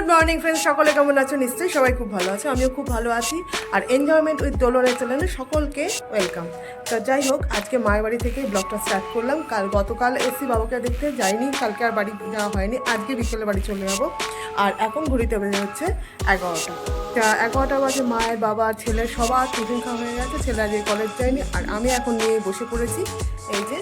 Good morning friends সকলে কেমন আছো? নিশ্চয়ই সবাই খুব ভালো আছে। আমিও খুব ভালো আছি। আর এনজয়মেন্ট উইথ দোলনের চ্যানেলে সকলকে ওয়েলকাম তো যাই হোক, আজকে মায়ের বাড়ি থেকে ব্লগটা স্টার্ট করলাম। কাল গতকাল এসি বাবাকে দেখতে যাইনি। কালকে আর বাড়ি যাওয়া হয়নি। আজকে বিকেলে বাড়ি চলে যাব। আর এখন ঘুরিতে বেজে হচ্ছে এগারোটা। তা এগারোটা বাজে মায়ের বাবা, ছেলে সবার টিফিন খাওয়া হয়ে গেছে। ছেলে আজকে কলেজ যায়নি। আর আমি এখন নিয়ে বসে পড়েছি। এই যে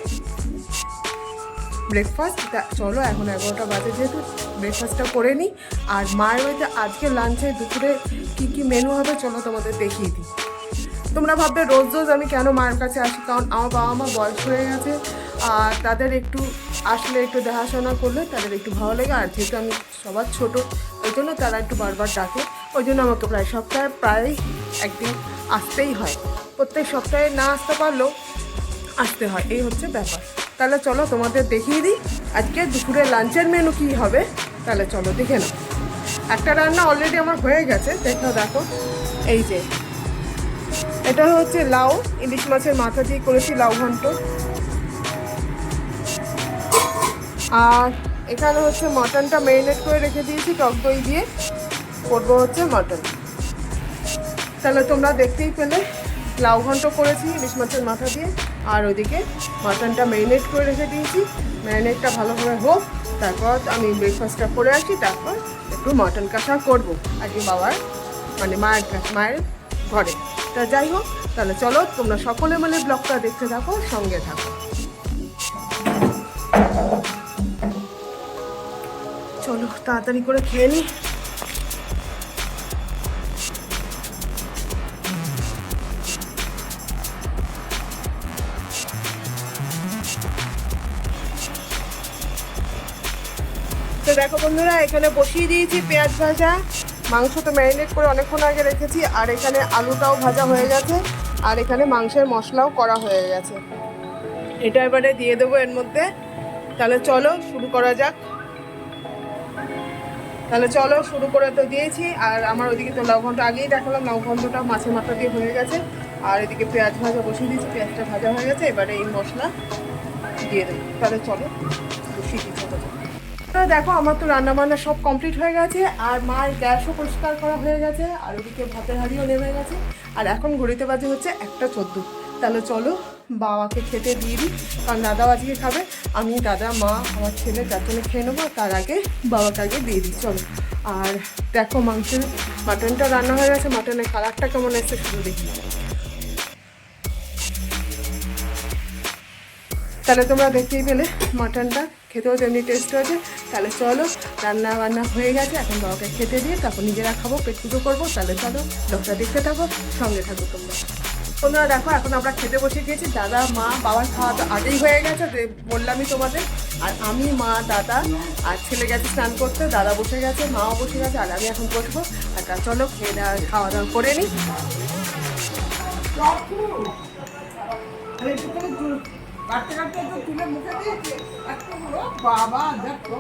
ব্রেকফাস্ট চলো এখন এগারোটা বাজে যেহেতু ব্রেকফাস্টটা করে নিই। আর মায়ের বাড়িতে আজকে লাঞ্চে দুপুরে কী কী মেনু হবে চলো তোমাদের দেখিয়ে দিই। তোমরা ভাববে রোজ রোজ আমি কেন মায়ের কাছে আসি, কারণ আমার বাবা মা বয়স হয়ে গেছে, আর তাদের একটু আসলে একটু দেখাশোনা করলে তাদের একটু ভালো লাগে, আর যেহেতু আমি সবার ছোট, ওই জন্য তারা একটু বারবার ডাকে। ওই জন্য আমাকে প্রায় সপ্তাহে প্রায় একদিন আসতেই হয়। প্রত্যেক সপ্তাহে না আসতে পারলেও আসতে হয়, এই হচ্ছে ব্যাপার। তাহলে চলো তোমাদের দেখিয়ে দিই আজকে দুপুরে লাঞ্চের মেনু কী হবে। তাহলে চলো দেখে নাও। একটা রান্না অলরেডি আমার হয়ে গেছে, দেখো দেখো। এই যে, এটা হচ্ছে লাউ, ইলিশ মাছের মাথা দিয়ে করেছি লাউ ঘন্ট। আর এখানে হচ্ছে মটনটা ম্যারিনেট করে রেখে দিয়েছি, টক দই দিয়ে। করব হচ্ছে মটন তাহলে তোমরা দেখতেই পেলে, লাউ ঘন্ট করেছি ইলিশ মাছের মাথা দিয়ে। আর ওইদিকে মাটনটা ম্যারিনেট করে রেখে দিয়েছি। ম্যারিনেটটা ভালোভাবে হোক, তারপর আমি ব্রেকফাস্টটা করে আসি, তারপর একটু মাটন কষা করব। আজকে বাবার মানে মায়ের মায়ের ঘরে। তা যাই হোক, তাহলে চলো তোমরা সকলে মিলে ব্লগটা দেখতে থাকো, সঙ্গে থাকো। চলো, তাড়াতাড়ি করে খেয়ে নিই বন্ধুরা, এখানে বসিয়ে দিয়েছি পেঁয়াজ ভাজা। মাংস তো ম্যারিনেট করে অনেকক্ষণ আগে রেখেছি, আর এখানে আলুটাও ভাজা হয়ে গেছে, আর এখানে মাংসের মশলাও করা হয়ে গেছে। এটা এবারে দিয়ে দেবো এর মধ্যে। তাহলে চলো শুরু করা যাক। তাহলে চলো শুরু করে তো দিয়েছি, আর আমার ওইদিকে তো লাউ ঘন্ট আগেই দেখালাম, লাউ মাছের মাথা দিয়ে হয়ে গেছে। আর এদিকে পেঁয়াজ ভাজা বসিয়ে দিয়েছি, পেঁয়াজটা ভাজা হয়ে গেছে, এবারে এই মশলা দিয়ে দেবো। তাহলে চলো বসিয়ে দিচ্ছি। দেখো, আমার তো রান্না বান্না সব কমপ্লিট হয়ে গেছে, আর মায়ের গ্যাসও পরিষ্কার করা হয়ে গেছে, আর ওদিকে ভাতের হাঁড়িও নেমে গেছে, আর এখন ঘড়িতে বাজে হচ্ছে একটা চোদ্দ। তাহলে চলো, বাবাকে খেতে দিয়ে দিই, কারণ দাদাও আজকে খাবে, আমি, দাদা, মা, আমার ছেলে চারজনে খেয়ে নেব তার আগে বাবাকে আগে দিয়ে দিই, চলো। আর দেখো মাংসের মাটনটা রান্না হয়ে গেছে, মাটনের কালারটা কেমন এসছে, শুধু দেখি। তাহলে তোমরা দেখতেই পেলে মাটনটা। খেতেও তেমনি টেস্ট হয়েছে তাহলে চলো, রান্না বান্না হয়ে গেছে। এখন বাবাকে খেতে দিয়ে তারপর নিজেরা খাব, পেট পুজো করব। তাহলে চলো ডক্টর দেখতে থাকো, সঙ্গে থাকো তোমরা। তোমরা দেখো, এখন আমরা খেতে বসে গিয়েছি। দাদা, মা, বাবার খাওয়া তো আগেই হয়ে গেছে বললামই তোমাদের। আর আমি, মা, দাদা আর ছেলে গেছে স্নান করতে, দাদা বসে গেছে, মাও বসে গেছে, আর আমি এখন বসবো। আর তা চলো, খেয়ে দেওয়া, খাওয়া দাওয়া করে নিই কাটতে কাটতে তো তুলে মুখে দিয়েছে। বাবা, দেখো।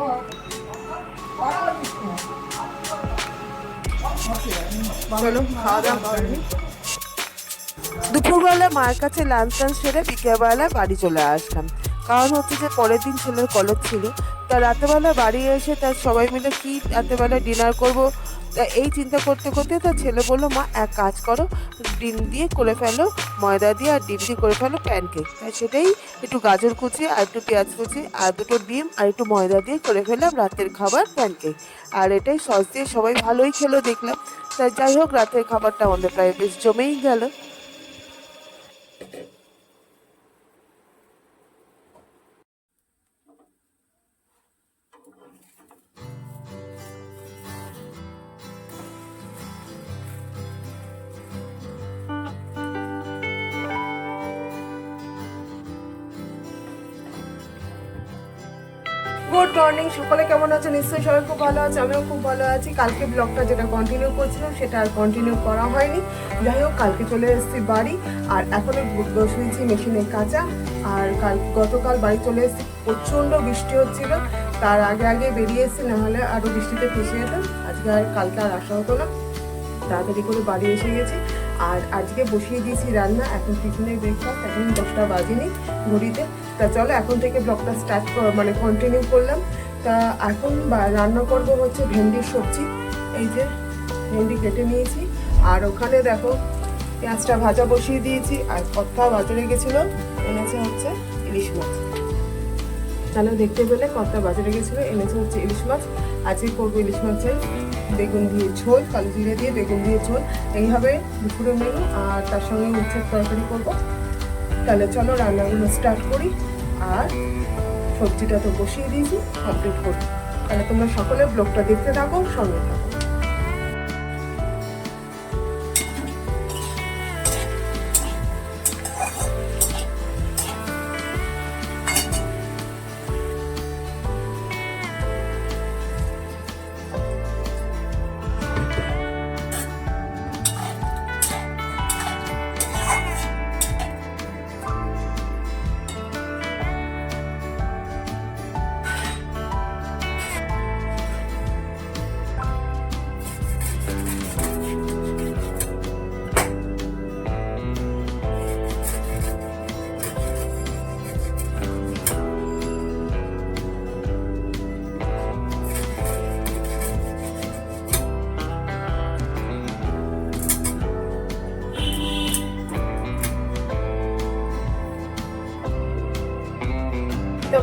দুপুরবেলা মায়ের কাছে লাঞ্চ টাঞ্চ সেরে বিকেলবেলায় বাড়ি চলে আসলাম। কারণ হচ্ছে যে পরের দিন ছেলের কলেজ ছিল। তা রাতেবেলা বাড়ি এসে তার সবাই মিলে কি রাতেবেলা ডিনার করব তা এই চিন্তা করতে করতে তার ছেলে বলল, মা, এক কাজ করো, ডিম দিয়ে করে ফেলো, ময়দা দিয়ে আর ডিম দিয়ে করে ফেলো প্যানকেক তাই সেটাই একটু গাজর কুচি আর একটু পেঁয়াজ কুচি আর দুটো ডিম আর একটু ময়দা দিয়ে করে ফেললাম রাতের খাবার প্যানকেক আর এটাই সস দিয়ে সবাই ভালোই খেলো, দেখলাম। তাই যাই হোক, রাতের খাবারটা আমাদের প্রায় বেশ জমেই গেল। Good morning. সকলে কেমন আছে নিশ্চয়ই সবাই খুব ভালো আছে, আমিও খুব ভালো আছি। কালকে ব্লগটা যেটা কন্টিনিউ করছিলাম, সেটা আর কন্টিনিউ করা হয়নি। যাই হোক, কালকে চলে এসেছি বাড়ি, আর এখনও শুয়েছি মেশিনে কাঁচা। আর কাল, গতকাল বাড়ি চলে এসেছি, প্রচণ্ড বৃষ্টি হচ্ছিল। তার আগে আগে বেরিয়ে এসেছি নাহলে আরও বৃষ্টিতে ফেসে যেতাম। আজকে আর কালকে আর আসা হতো না। তাড়াতাড়ি করে বাড়ি এসে গেছি। আর আজকে বসিয়ে দিয়েছি রান্না। এখন টিফিনের ব্রেকফাস্ট এখন দশটা বাজেনি ঘড়িতে। তা চলো, এখন থেকে ব্লগটা স্টার্ট মানে কন্টিনিউ করলাম। তা এখন রান্না করব হচ্ছে ভেন্ডির সবজি। এই যে ভেন্ডি কেটে নিয়েছি। আর ওখানে দেখো, পেঁয়াজটা ভাজা বসিয়ে দিয়েছি, আর কত্তা বাজারে গেছিল, এনেছে হচ্ছে ইলিশ মাছ। তাহলে দেখতে পেলে কত্তা বাজারে গেছিল, এনেছে হচ্ছে ইলিশ মাছ। আজকে করব ইলিশ মাছের বেগুন দিয়ে ঝোল, কালো জিরে দিয়ে বেগুন দিয়ে ঝোল। এইভাবে দুপুরে মেনু আর তার সঙ্গে উচ্ছের তরকারি করব। তাহলে চলো রান্নাগুলো স্টার্ট করি। আর সবজিটা তো বসিয়ে দিয়েছি কমপ্লিট করি। তাহলে তোমরা সকলে ব্লগটা দেখতে থাকো, সঙ্গে থাকো।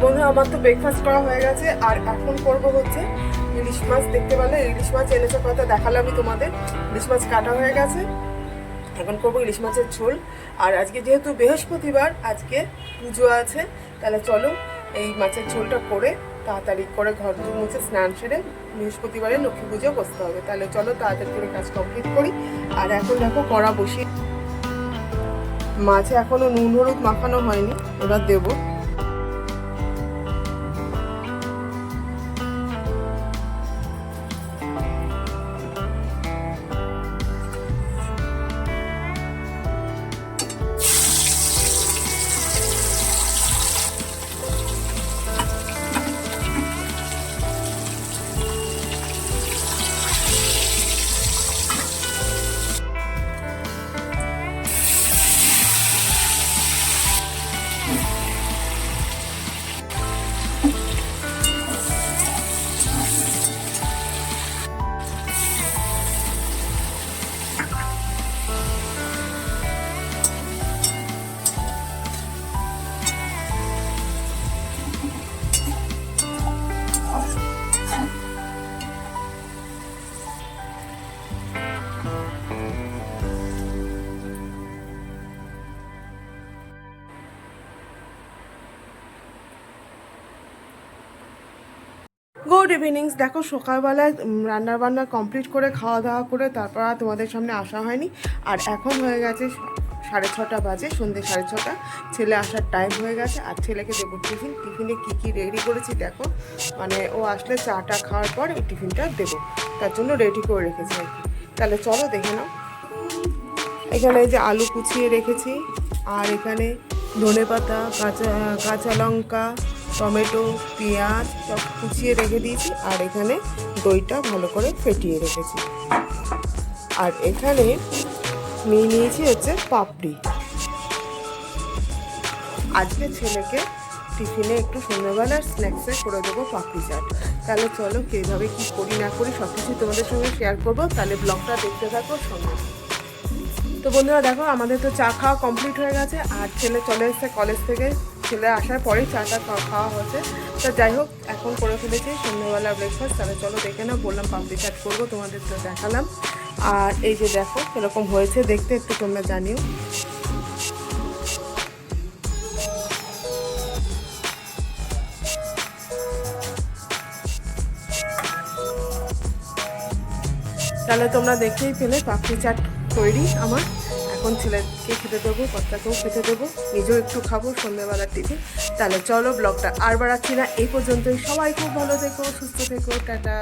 বন্ধুরা আমার তো ব্রেকফাস্ট করা হয়ে গেছে। আর এখন করব হচ্ছে ইলিশ মাছ। দেখতে পেলে ইলিশ মাছ এনেছে কথা দেখালাম আমি তোমাদের। ইলিশ মাছ কাটা হয়ে গেছে। এখন করব ইলিশ মাছের ঝোল। আর আজকে যেহেতু বৃহস্পতিবার, আজকে পুজো আছে, তাহলে চলো এই মাছের ঝোলটা করে তাড়াতাড়ি করে ঘর দু মুছে স্নান সেরে বৃহস্পতিবারে লক্ষ্মী পুজো বসতে হবে। তাহলে চলো তাড়াতাড়ি করে কাজ কমপ্লিট করি। আর এখন দেখো কড়া বসিয়ে মাছে এখনও নুন, হলুদ মাখানো হয়নি, এবার দেবো। গুড ইভিনিংস দেখো, সকালবেলায় রান্না বান্না কমপ্লিট করে খাওয়া দাওয়া করে, তারপর আর তোমাদের সামনে আসা হয়নি। আর এখন হয়ে গেছে সাড়ে ছটা বাজে সন্ধ্যে সাড়ে ছটা। ছেলে আসার টাইম হয়ে গেছে। আর ছেলেকে দেবো টিফিন। টিফিনে কী কী রেডি করেছি দেখো। মানে ও আসলে চাটা খাওয়ার পর এই টিফিনটা দেবো। তার জন্য রেডি করে রেখেছি আর কি। তাহলে চলো দেখে নাও। এখানে যে আলু কুচিয়ে রেখেছি। আর এখানে ধনে পাতা কাঁচা কাঁচা লঙ্কা টমেটো, পেঁয়াজ সব কুচিয়ে রেখে দিয়েছি আর এখানে দইটা ভালো করে ফেটিয়ে রেখেছি। আর এখানে নিয়ে নিয়েছি হচ্ছে পাপড়ি। আজকে ছেলেকে টিফিনে একটু সন্ধ্যাবেলার স্ন্যাক্সে করে দেবো পাপড়ি চাট। তাহলে চলো কীভাবে কী করি না করি সব কিছু তোমাদের সঙ্গে শেয়ার করব। তাহলে ব্লগটা দেখতে থাকো সঙ্গে। তো বন্ধুরা দেখো, আমাদের তো চা খাওয়া কমপ্লিট হয়ে গেছে। আর ছেলে চলে এসেছে কলেজ থেকে। ছেলে আসার পরেই চাটা খাওয়া হচ্ছে তো যাই হোক, এখন করে ফেলেছি সন্ধ্যাবেলা ব্রেকফাস্ট তাহলে চলো দেখে নাও, বললাম পাপড়ি চাট করব, তোমাদের তো দেখালাম। আর এই যে দেখো এরকম হয়েছে দেখতে, একটু তোমরা জানিও। তাহলে তোমরা দেখতেই পেলে পাপড়ি চাট তৈরি আমার। এখন ছেলেকে খেতে দেবো কর্তাকেও খেতে দেবো, নিজেও একটু খাব সন্ধ্যেবেলার টিফিন তাহলে চলো ব্লগটা আর বাড়াচ্ছি না, এই পর্যন্তই। সবাই খুব ভালো থেকো, সুস্থ থেকো, টাটা।